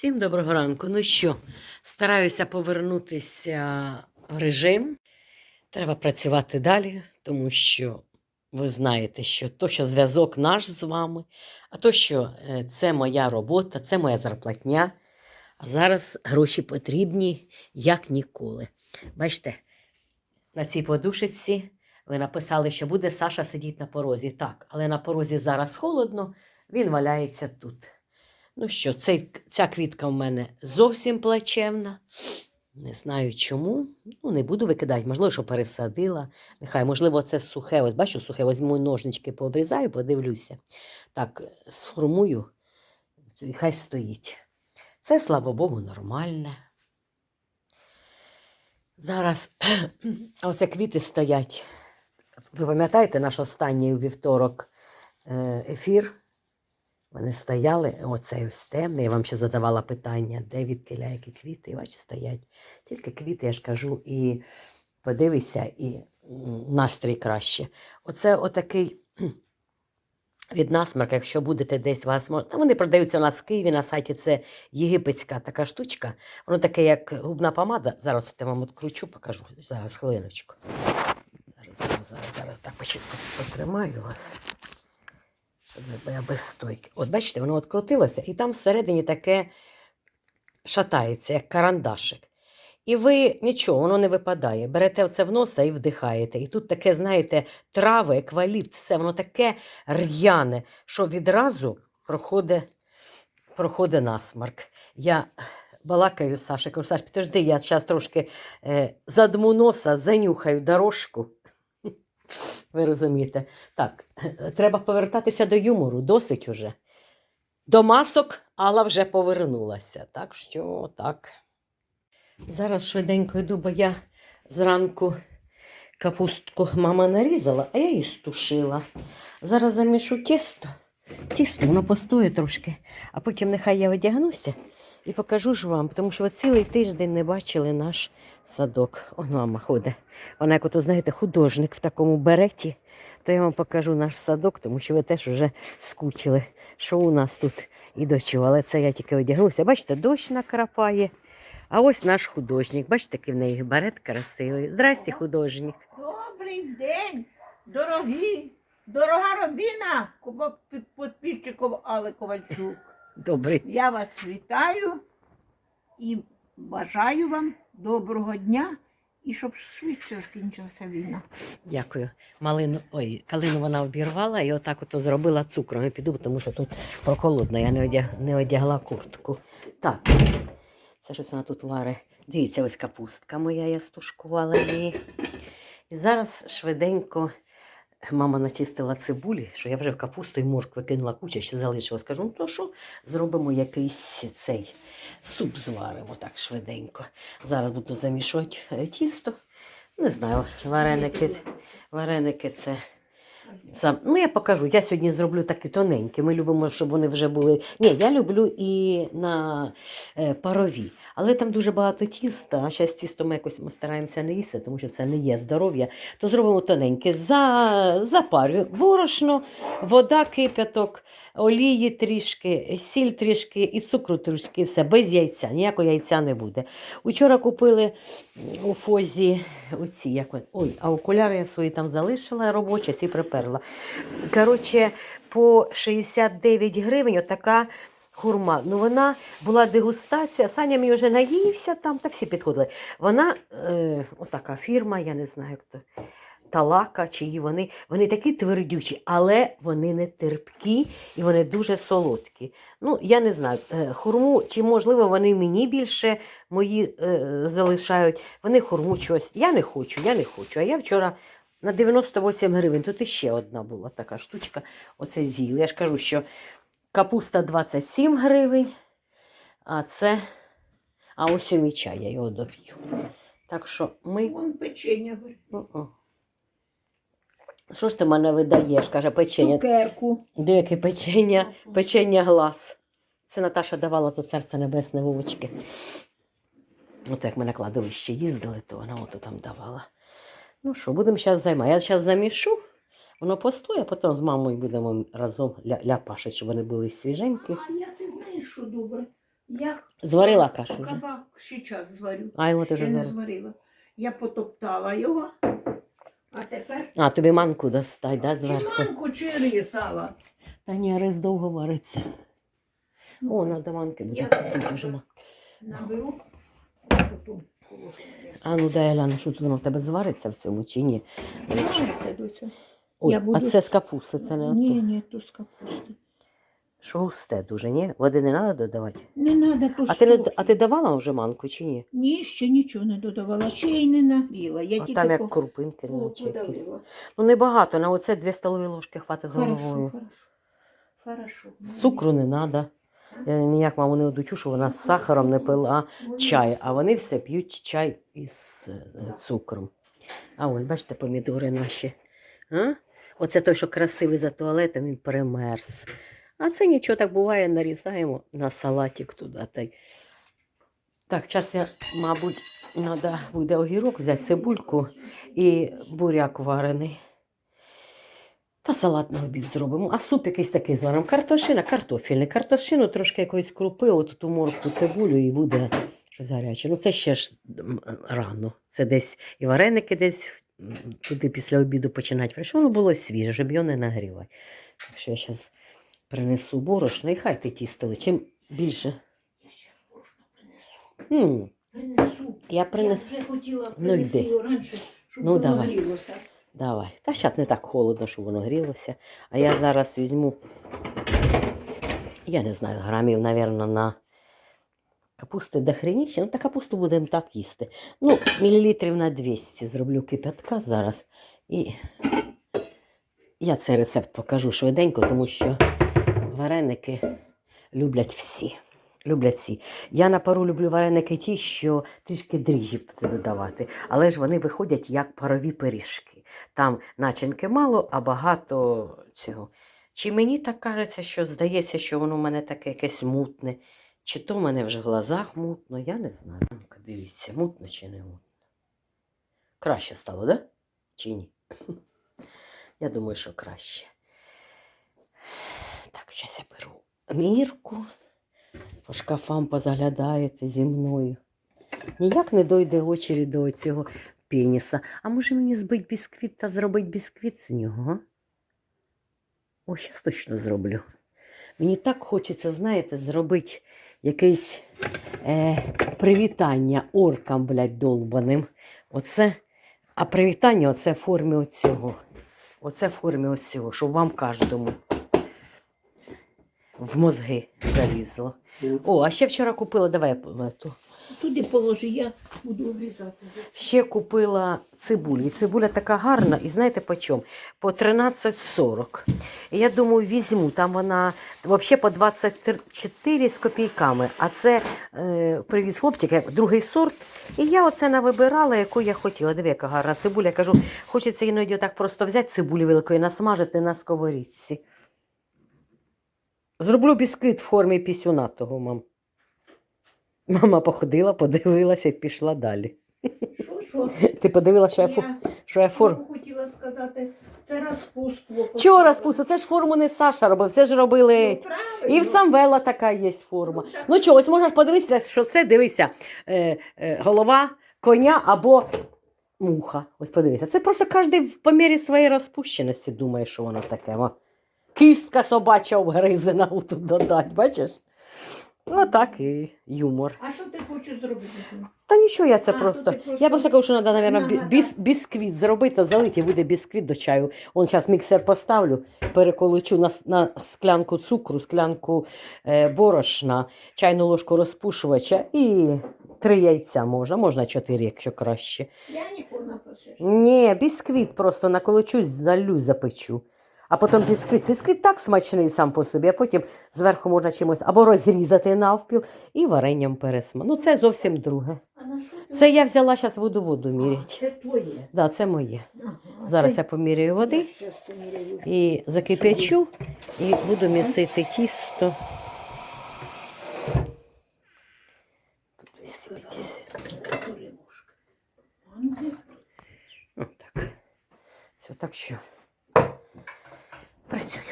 Всім доброго ранку. Ну що, стараюся повернутися в режим. Треба працювати далі, тому що ви знаєте, що то, що зв'язок наш з вами, а то, що е, це моя робота, це моя зарплатня. А зараз гроші потрібні як ніколи. Бачите, на цій подушечці ви написали, що буде Саша сидіти на порозі. Так, але на порозі зараз холодно, він валяється тут. Ну що, цей, ця квітка в мене зовсім плачевна. Не знаю чому. Ну, не буду викидати, можливо, що пересадила. Нехай, можливо, це сухе. Ось бачу, сухе, візьму ножнички, пообрізаю, подивлюся. Так, сформую і хай стоїть. Це, слава Богу, нормальне. Зараз ось квіти стоять. Ви пам'ятаєте наш останній вівторок е, ефір? Вони стояли, оцей ось темний, я вам ще задавала питання, де відкиля, які квіти, і бачите, стоять. Тільки квіти, я ж кажу, і подивися, і настрій краще. Оце отакий від насмерка, якщо будете десь вас можна. Вони продаються у нас в Києві на сайті. Це єгипетська така штучка. Воно таке, як губна помада. Зараз я вам откручу, покажу. Зараз хвилиночку. Зараз, зараз, зараз, так почекайте, потримаю вас. Я без стойки. От бачите, воно открутилося, і там всередині таке шатається, як карандашик. І ви нічого, воно не випадає. Берете це в носа і вдихаєте. І тут таке, знаєте, трави, екваліпт, все, воно таке р'яне, що відразу проходить, проходить насмарк. Я балакаю з Сашею, кажу, Саш, підожди, я зараз трошки е, задму носа, занюхаю дорожку. Ви розумієте? Так, треба повертатися до юмору, досить уже. До масок Алла вже повернулася. Так що так. Зараз швиденько йду, бо я зранку капустку мама нарізала, а я її стушила. Зараз замішу тісто. Тісто, воно постоє трошки, а потім нехай я одягнуся і покажу ж вам, тому що ви цілий тиждень не бачили наш садок. Он мама ходить. Вона, як ото, знаєте, художник в такому береті, то я вам покажу наш садок, тому що ви теж вже скучили, що у нас тут і до чого. Але це я тільки одягнуся. Бачите, дощ накрапає. А ось наш художник. Бачите, який в неї берет красивий. Здрасте, художник. Добрий день, дорогі, дорога родина, куба- під- підписчиків Алли Ковальчук. Добрий. Я вас вітаю і бажаю вам доброго дня і щоб швидше скінчилася війна. Дякую. Малину, ой, калину вона обірвала і отак ото зробила цукром. Я піду, тому що тут прохолодно, я не, одяг, не одягла куртку. Так, це щось вона тут варить. Дивіться, ось капустка моя, я стушкувала її. І зараз швиденько мама начистила цибулі, що я вже в капусту і моркви кинула куча, ще залишилось. Кажу, ну то що, зробимо якийсь цей суп зваримо так швиденько. Зараз буду замішувати е, тісто. Не знаю, вареники, вареники це. Сам. Ну, я покажу. Я сьогодні зроблю такі тоненькі. Ми любимо, щоб вони вже були. Ні, я люблю і на е, парові. Але там дуже багато тіста. А зараз тісто ми якось ми стараємося не їсти, тому що це не є здоров'я. То зробимо тоненьке. За, запарю борошно, вода, кипяток, олії трішки, сіль трішки і цукру трішки. Все, без яйця. Ніякого яйця не буде. Учора купили у Фозі оці, як ой, а окуляри я свої там залишила робочі, ці приперла. Коротше, по 69 гривень отака хурма. Ну, вона була дегустація. Саня мій вже наївся там, та всі підходили. Вона, е, отака фірма, я не знаю хто. Талака, чиї вони, вони такі твердючі, але вони не терпкі і вони дуже солодкі. Ну, я не знаю, е, хурму, чи можливо вони мені більше мої е, залишають. Вони хурму чогось. Я не хочу, я не хочу. А я вчора на 98 гривень, тут іще одна була така штучка. Оце з'їли. Я ж кажу, що капуста 27 гривень, а це. А ось і мій чай, я його доп'ю. Так що ми. Вон печення, бери. О-о. Що ж ти мене видаєш? каже печення. цукерку. Деяке печення, печення глаз. Це Наташа давала то серце небесне вовочки. От як ми на кладовище їздили, то вона ото там давала. Ну що, будемо зараз займати. Я зараз замішу, воно постоє, а потім з мамою будемо разом ля, ляпашити, щоб вони були свіженькі. А я ти знаєш, що добре? Я Зварила кашу вже? кабак ще час зварю. А його ти Ще вже не зварила. зварила. Я потоптала його, а тепер А, тобі манку достай, да, чи зверху? манку, чи рисала. Та ні, рис довго вариться. Ну, О, надо манки буде Я купити вже. ма- Наберу, потім положу на місце. А ну дай я гляну, що тут воно в тебе звариться в цьому чи ні? Звариться, доця. Ой, Я а це з капусти, це не Ні, ні, то з капусти. Що густе дуже, ні? Води не треба додавати. Не треба, то А ти, не, а ти давала вже манку чи ні? Ні, ще нічого не додавала, ще й не нагріла. Я а тільки там як по- крупинки, по- ну, якісь. подавила. Ну небагато, на оце дві столові ложки хватить з Хорошо, головою. хорошо. Хорошо. Цукру не треба. Я ніяк маму не одучу, що вона з сахаром не пила Ну, чай, а вони все п'ють чай із е, цукром. А ось, бачите, помідори наші. А? Оце той, що красивий за туалетом, він перемерз. А це нічого так буває, нарізаємо на салатик туди. Та. Так, зараз я, мабуть, треба буде огірок взяти, цибульку і буряк варений. Та салат на обід зробимо. А суп якийсь такий зваримо. Картошина, картофельний. Картошину, трошки якоїсь крупи, от ту морку, цибулю і буде щось гаряче. Ну це ще ж рано. Це десь і вареники десь туди після обіду починати. Щоб воно було свіже, щоб його не нагрівати. Так що я зараз принесу борошно і хай ти тістили. Чим більше. Я ще борошно принесу. М, Принесу. я принесу. Я вже хотіла Ну, принести йди. його раніше, щоб Ну, воно давай. грілося. Давай. Та зараз не так холодно, щоб воно грілося. А я зараз візьму, я не знаю, грамів, напевно, на капусти до хреніще. Ну, та капусту будемо так їсти. Ну, мілілітрів на 200 зроблю кипятка зараз. І я цей рецепт покажу швиденько, тому що вареники люблять всі. Люблять всі. Я на пару люблю вареники ті, що трішки дріжджів туди додавати, але ж вони виходять як парові пиріжки. Там начинки мало, а багато цього. Чи мені так кажеться, що здається, що воно в мене таке якесь мутне, чи то в мене вже в глазах мутно, я не знаю. Дивіться, мутно чи не мутно. Краще стало, да? Чи ні? Я думаю, що краще. Так, зараз я беру мірку. По шкафам позаглядаєте зі мною. Ніяк не дойде очередь до цього пеніса. А може мені збити бісквіт та зробити бісквіт з нього? О, зараз точно зроблю. Мені так хочеться, знаєте, зробити якесь е, привітання оркам, блядь, долбаним. Оце, а привітання оце в формі оцього. Оце в формі оцього, щоб вам кожному в мозги залізло. О, а ще вчора купила, давай я. Туди положи, я буду обрізати. Ще купила цибулю. І цибуля така гарна, і знаєте по чому? По 13,40. І я думаю, візьму. Там вона взагалі по 24 з копійками. А це е, привіз хлопчик, як другий сорт. І я оце навибирала, яку я хотіла. Диви, яка гарна цибуля. Я кажу, хочеться іноді так просто взяти цибулю великої, насмажити на сковорідці. Зроблю бісквіт в формі пісюна того, мам. Мама походила, подивилася і пішла далі. Що, що? Ти подивилася, що я. Я що я форму. хотіла сказати, це розпуство. Чого розпусту? Це ж форму не Саша робив, це ж робили. Ну. І в Самвела така є форма. Ну, так. Ну чого, ось можна ж подивитися, що це, дивися, е, е, голова коня або муха. Ось подивися. Це просто кожен в по мірі своєї розпущеності думає, що воно таке. О. Кістка собача обгризена тут додать, бачиш? Отак і юмор. А що ти хочеш зробити? Та нічого, я це А, просто. просто- Я просто кажу, що треба, мабуть, біс, бісквіт зробити, залити, буде бісквіт до чаю. Он зараз міксер поставлю, переколочу на, на склянку цукру, склянку е, борошна, чайну ложку розпушувача і три яйця можна, можна чотири, якщо краще. Я ніколи не. Ні, бісквіт просто наколочу, залю, запечу. А потім бісквіт. Бісквіт так смачний сам по собі, а потім зверху можна чимось або розрізати навпіл і варенням пересма. Ну це зовсім друге. Це я взяла, зараз буду воду міряти. Це твоє. Да, це моє. Зараз я поміряю води і закип'ячу і буду місити тісто. Отак. Все, так що працюю.